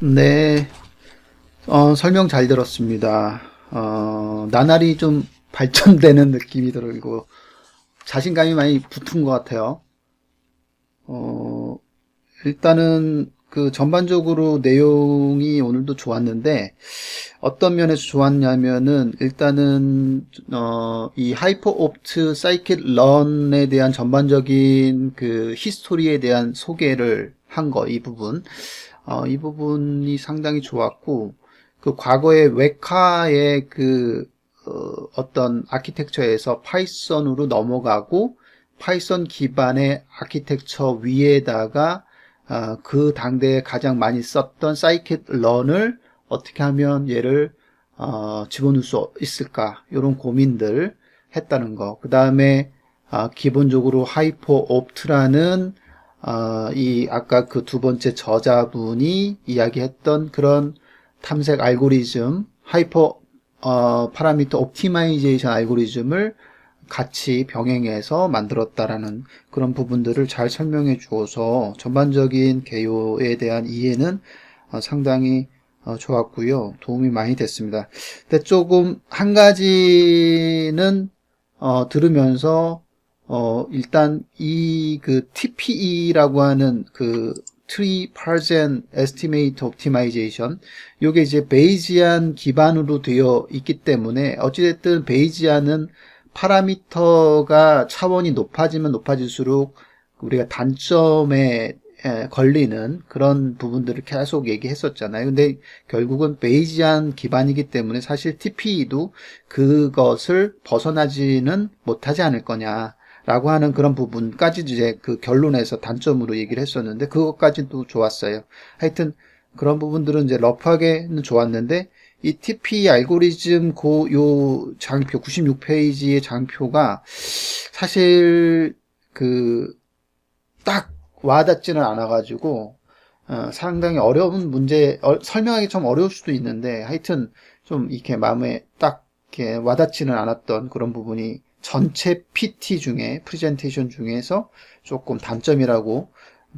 네, 어, 설명 잘 들었습니다. 어, 나날이 좀 발전되는 느낌이 들고 자신감이 많이 붙은 것 같아요. 어, 일단은 그 전반적으로 내용이 오늘도 좋았는데 어떤 면에서 좋았냐면은 일단은 어, 이 하이퍼 옵트 사이킷 런에 대한 전반적인 그 히스토리에 대한 소개를 한 거 이 부분 어, 이 부분이 상당히 좋았고 그 과거의 웨카의 그 어, 떤 아키텍처에서 파이썬으로 넘어가고 파이썬 기반의 아키텍처 위에다가 아, 그 당대에 가장 많이 썼던 사이킷 런을 어떻게 하면 얘를 어, 집어넣을 수 있을까 이런 고민들 했다는 거. 그 다음에 아, 기본적으로 하이퍼 옵트라는 아, 이 아까 그 두 번째 저자분이 이야기했던 그런 탐색 알고리즘 하이퍼 어, 파라미터 옵티마이제이션 알고리즘을 같이 병행해서 만들었다라는 그런 부분들을 잘 설명해 주어서 전반적인 개요에 대한 이해는 어, 상당히 어, 좋았고요. 도움이 많이 됐습니다. 근데 조금 한 가지는 어, 들으면서 어, 일단 이 그 TPE라고 하는 그 Tree Parsen Estimate Optimization 요게 이제 베이지안 기반으로 되어 있기 때문에 어찌됐든 베이지안은 파라미터가 차원이 높아지면 높아질수록 우리가 단점에 에, 걸리는 그런 부분들을 계속 얘기했었잖아요. 근데 결국은 베이지안 기반이기 때문에 사실 TPE도 그것을 벗어나지는 못하지 않을 거냐 라고 하는 그런 부분까지 이제 그 결론에서 단점으로 얘기를 했었는데 그것까지도 좋았어요. 하여튼 그런 부분들은 이제 러프하게는 좋았는데 이 TP 알고리즘 고요 장표 96페이지의 장표가 사실 그 딱 와닿지는 않아가지고 어, 상당히 어려운 문제 어, 설명하기 좀 어려울 수도 있는데 하여튼 좀 이렇게 마음에 딱 이렇게 와닿지는 않았던 그런 부분이 전체 PT 중에 프레젠테이션 중에서 조금 단점이라고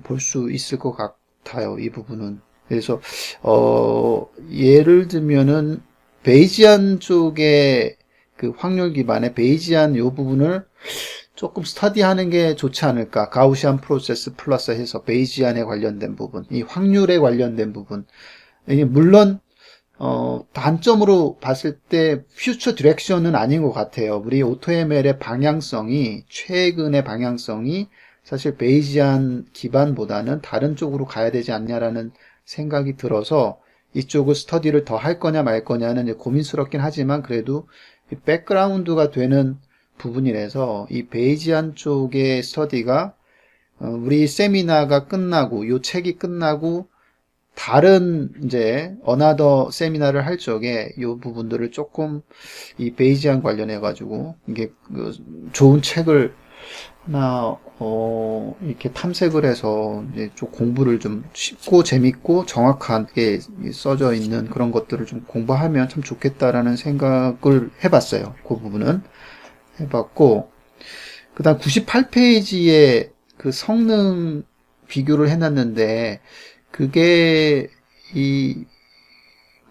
볼 수 있을 것 같아요. 이 부분은. 그래서 어 예를 들면은 베이지안 쪽의 그 확률 기반의 베이지안 요 부분을 조금 스터디하는 게 좋지 않을까. 가우시안 프로세스 플러스 해서 베이지안에 관련된 부분, 이 확률에 관련된 부분. 물론 어, 단점으로 봤을 때 퓨처 디렉션은 아닌 것 같아요. 우리 오토ML의 방향성이 최근의 방향성이 사실 베이지안 기반보다는 다른 쪽으로 가야 되지 않냐라는 생각이 들어서 이쪽을 스터디를 더 할 거냐 말 거냐는 고민스럽긴 하지만 그래도 백그라운드가 되는 부분이라서 이 베이지안 쪽의 스터디가 어, 우리 세미나가 끝나고 요 책이 끝나고 다른 이제 어나더 세미나를 할 적에 요 부분들을 조금 이 베이지안 관련해 가지고 이게 그 좋은 책을 하나 어 이렇게 탐색을 해서 이제 좀 공부를 좀 쉽고 재밌고 정확하게 써져 있는 그런 것들을 좀 공부하면 참 좋겠다라는 생각을 해봤어요. 그 부분은 해봤고 그다음 98페이지에 그 성능 비교를 해놨는데 그게 이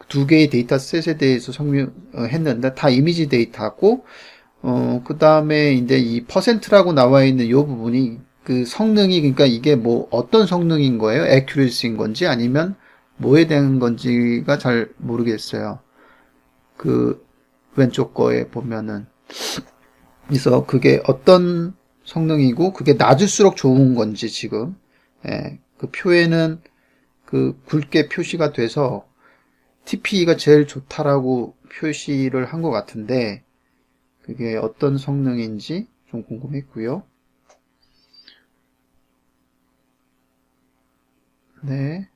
두 개의 데이터셋에 대해서 설명했는데 다 이미지 데이터고 어, 그 다음에 이제 이 퍼센트라고 나와 있는 이 부분이 그 성능이 그러니까 이게 뭐 어떤 성능인 거예요? 액큐리스인 건지 아니면 뭐에 대한 건지가 잘 모르겠어요. 그 왼쪽 거에 보면은 그래서 그게 어떤 성능이고 그게 낮을수록 좋은 건지 지금 예, 그 표에는 그 굵게 표시가 돼서 TPE가 제일 좋다라고 표시를 한 것 같은데 그게 어떤 성능인지 좀 궁금했고요. 네.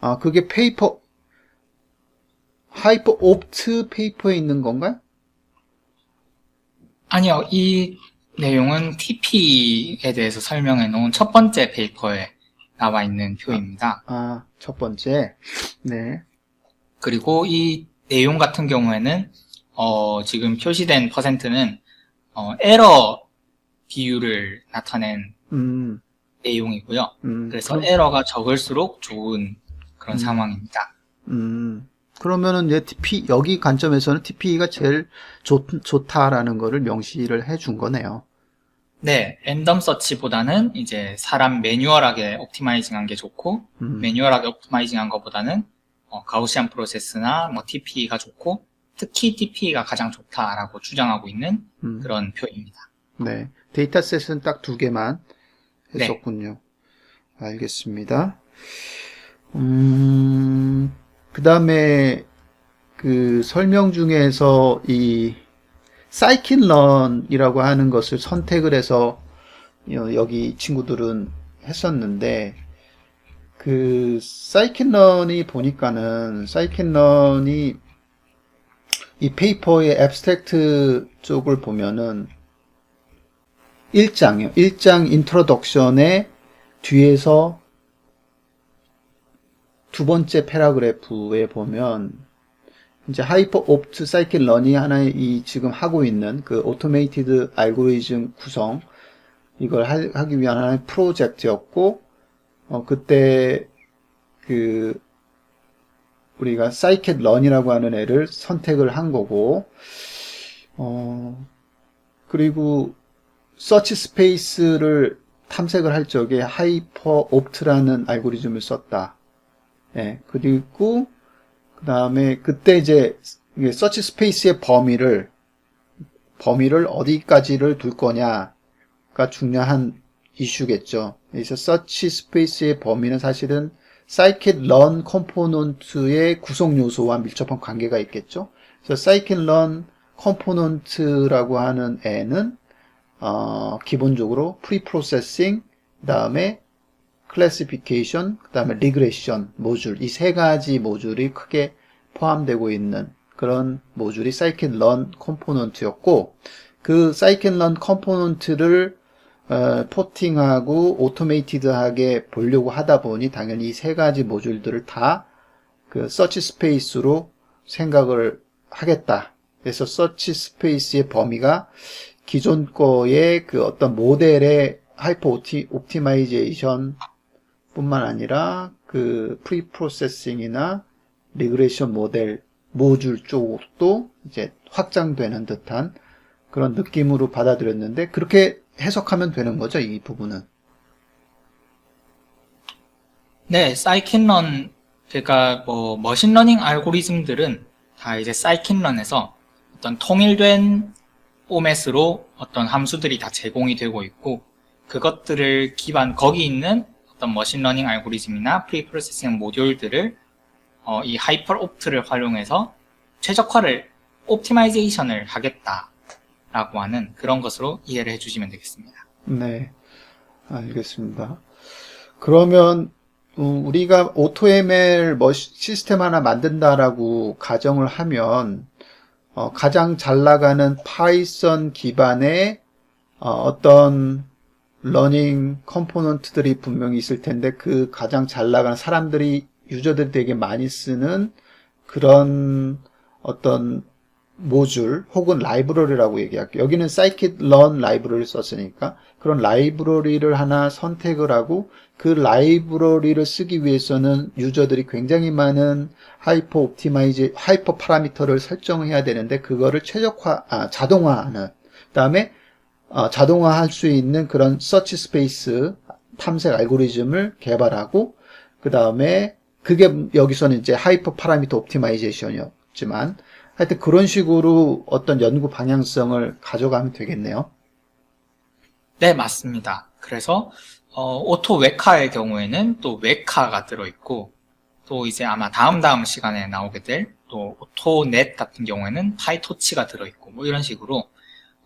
아, 그게 페이퍼, 하이퍼 옵트 페이퍼에 있는 건가요? 아니요, 이 내용은 TP에 대해서 설명해 놓은 첫 번째 페이퍼에 나와 있는 표입니다. 아, 첫 번째. 네. 그리고 이 내용 같은 경우에는 어, 지금 표시된 퍼센트는 어, 에러 비율을 나타낸 음, 내용이고요. 음, 그래서 그럼- 에러가 적을수록 좋은 그런 음. 상황입니다. 음, 그러면은 이제 TP, 여기 관점에서는 TP가 제일 좋, 좋다라는 거를 명시를 해 준 거네요. 네, 랜덤 서치보다는 이제 사람 매뉴얼하게 옵티마이징한 게 좋고 음, 매뉴얼하게 옵티마이징한 것보다는 어, 가우시안 프로세스나 뭐 TP가 좋고 특히 TP가 가장 좋다라고 주장하고 있는 음, 그런 표입니다. 네. 데이터셋은 딱 두 개만 네. 했었군요. 알겠습니다. 음, 그 다음에 그 설명 중에서 이 사이킨런이라고 하는 것을 선택을 해서 여- 여기 친구들은 했었는데 그 사이킨런이 보니까는 사이킨런이 이 페이퍼의 앱스트랙트 쪽을 보면은 1장이요. 1장 인트로덕션의 뒤에서 두 번째 패러그래프에 보면 이제 하이퍼 옵트 사이클 런이 하나의 이 지금 하고 있는 그 오토메이티드 알고리즘 구성 이걸 하, 하기 위한 하나의 프로젝트였고 어 그때 그 우리가 사이켓 런이라고 하는 애를 선택을 한 거고 어 그리고 서치 스페이스를 탐색을 할 적에 하이퍼 옵트라는 알고리즘을 썼다. 예, 그리고 그 다음에 그때 이제 서치 스페이스의 범위를 범위를 어디까지를 둘 거냐가 중요한 이슈겠죠. 그래서 서치 스페이스의 범위는 사실은 사이킷 런 컴포넌트의 구성 요소와 밀접한 관계가 있겠죠. 그래서 사이킷 런 컴포넌트라고 하는 애는 어, 기본적으로 프리 프로세싱, 그 다음에 클래시피케이션, 그 다음에 리그레션 모듈 이 세 가지 모듈이 크게 포함되고 있는 그런 모듈이 사이켄 런 컴포넌트였고 그 사이켄 런 컴포넌트를 어, 포팅하고 오토메이티드하게 보려고 하다 보니 당연히 이 세 가지 모듈들을 다 그 서치 스페이스로 생각을 하겠다. 그래서 서치 스페이스의 범위가 기존 거의 그 어떤 모델의 하이퍼 옵티, 옵티마이제이션 뿐만 아니라 그 프리 프로세싱이나 리그레이션 모델 모듈 쪽도 이제 확장되는 듯한 그런 느낌으로 받아들였는데 그렇게 해석하면 되는 거죠, 이 부분은. 네, 사이킨런 그러니까 뭐 머신러닝 알고리즘들은 다 이제 사이킨런에서 어떤 통일된 오맷으로 어떤 함수들이 다 제공이 되고 있고 그것들을 기반 거기 있는 어떤 머신러닝 알고리즘이나 프리프로세싱 모듈들을 어, 이 하이퍼 옵트를 활용해서 최적화를 옵티마이제이션을 하겠다라고 하는 그런 것으로 이해를 해주시면 되겠습니다. 네, 알겠습니다. 그러면 어, 우리가 AutoML 시스템 하나 만든다라고 가정을 하면 어, 가장 잘 나가는 파이썬 기반의 어, 떤 러닝 컴포넌트들이 분명히 있을 텐데 그 가장 잘 나가는 사람들이 유저들이 되게 많이 쓰는 그런 어떤 모듈 혹은 라이브러리라고 얘기할게요. 여기는 scikit-learn 라이브러리를 썼으니까 그런 라이브러리를 하나 선택을 하고 그 라이브러리를 쓰기 위해서는 유저들이 굉장히 많은 하이퍼 옵티마이즈 하이퍼 파라미터를 설정해야 되는데 그거를 최적화 아, 자동화하는 그다음에 어, 자동화할 수 있는 그런 서치 스페이스 탐색 알고리즘을 개발하고 그 다음에 그게 여기서는 이제 하이퍼 파라미터 옵티마이제이션이었지만 하여튼 그런 식으로 어떤 연구 방향성을 가져가면 되겠네요. 네, 맞습니다. 그래서 어, 오토 웨카의 경우에는 또 웨카가 들어있고 또 이제 아마 다음 다음 시간에 나오게 될 또 오토넷 같은 경우에는 파이토치가 들어있고 뭐 이런 식으로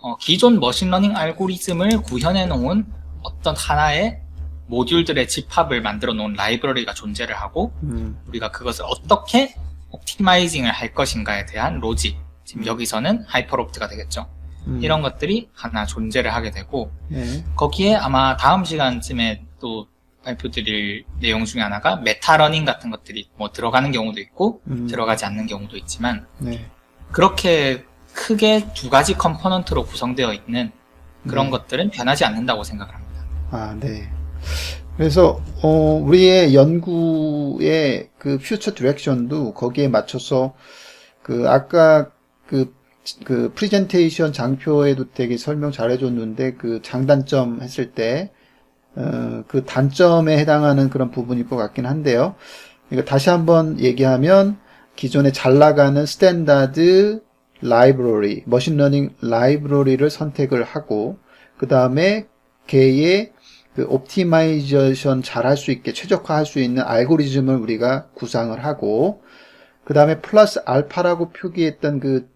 어, 기존 머신러닝 알고리즘을 구현해 놓은 어떤 하나의 모듈들의 집합을 만들어 놓은 라이브러리가 존재를 하고 음, 우리가 그것을 어떻게 옵티마이징을 할 것인가에 대한 로직 지금 여기서는 하이퍼롭트가 되겠죠. 음, 이런 것들이 하나 존재를 하게 되고 네, 거기에 아마 다음 시간쯤에 또 발표드릴 내용 중에 하나가 메타러닝 같은 것들이 뭐 들어가는 경우도 있고 음, 들어가지 않는 경우도 있지만 네, 그렇게 크게 두 가지 컴포넌트로 구성되어 있는 그런 네. 것들은 변하지 않는다고 생각을 합니다. 아, 네. 그래서 어, 우리의 연구의 그 퓨처 디렉션도 거기에 맞춰서 그 아까 그, 그 프리젠테이션 장표에도 되게 설명 잘 해줬는데 그 장단점 했을 때 어, 그 단점에 해당하는 그런 부분일 것 같긴 한데요. 그러니까 다시 한번 얘기하면 기존에 잘 나가는 스탠다드 라이브러리, 머신러닝 라이브러리를 선택을 하고 그 다음에 걔의 그 옵티마이제이션 잘 할 수 있게 최적화할 수 있는 알고리즘을 우리가 구상을 하고 그 다음에 플러스 알파라고 표기했던 그,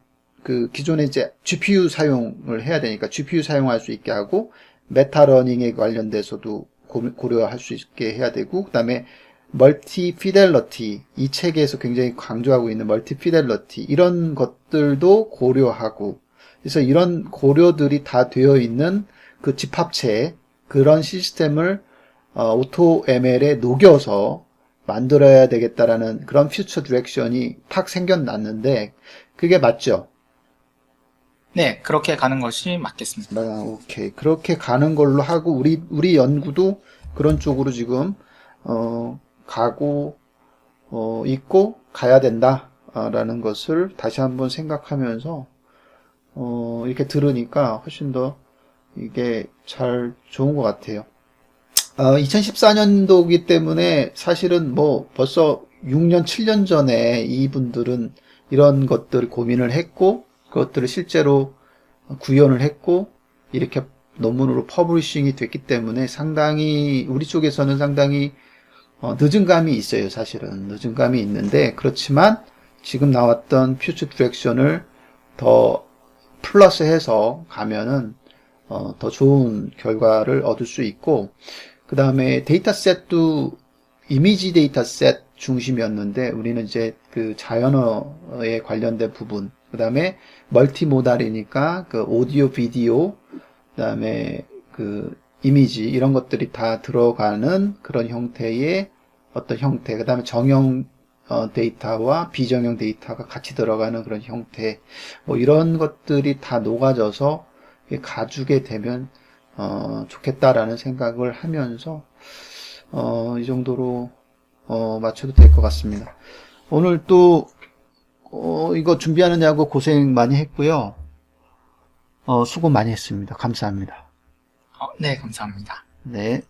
그 기존에 이제 GPU 사용을 해야 되니까 GPU 사용할 수 있게 하고 메타러닝에 관련돼서도 고- 고려할 수 있게 해야 되고 그 다음에 멀티 피델러티 이 책에서 굉장히 강조하고 있는 멀티 피델러티 이런 것들도 고려하고 그래서 이런 고려들이 다 되어 있는 그 집합체 그런 시스템을 어, 오토 ML에 녹여서 만들어야 되겠다라는 그런 퓨처 디렉션이 팍 생겨났는데 그게 맞죠? 네, 그렇게 가는 것이 맞겠습니다. 아, 오케이. 그렇게 가는 걸로 하고, 우리, 우리 연구도 그런 쪽으로 지금, 어, 가고, 어, 있고, 가야 된다. 아, 라는 것을 다시 한번 생각하면서, 어, 이렇게 들으니까 훨씬 더 이게 잘 좋은 것 같아요. 어, 2014년도이기 때문에 사실은 뭐 벌써 6년, 7년 전에 이분들은 이런 것들 고민을 했고, 그것들을 실제로 구현을 했고 이렇게 논문으로 퍼블리싱이 됐기 때문에 상당히 우리 쪽에서는 상당히 어, 늦은 감이 있어요 사실은. 늦은 감이 있는데 그렇지만 지금 나왔던 퓨처 디렉션을 더 플러스해서 가면은 어, 더 좋은 결과를 얻을 수 있고 그 다음에 데이터셋도 이미지 데이터셋 중심이었는데 우리는 이제 그 자연어에 관련된 부분 그 다음에 멀티모달이니까 그 오디오 비디오 그 다음에 그 이미지 이런 것들이 다 들어가는 그런 형태의 어떤 형태 그 다음에 정형 어, 데이터와 비정형 데이터가 같이 들어가는 그런 형태 뭐 이런 것들이 다 녹아져서 가죽에 되면 어, 좋겠다라는 생각을 하면서 어, 이 정도로 어, 맞춰도 될 것 같습니다. 오늘 또 어, 이거 준비하느냐고 고생 많이 했고요. 어, 수고 많이 했습니다. 감사합니다. 어, 네, 감사합니다. 네.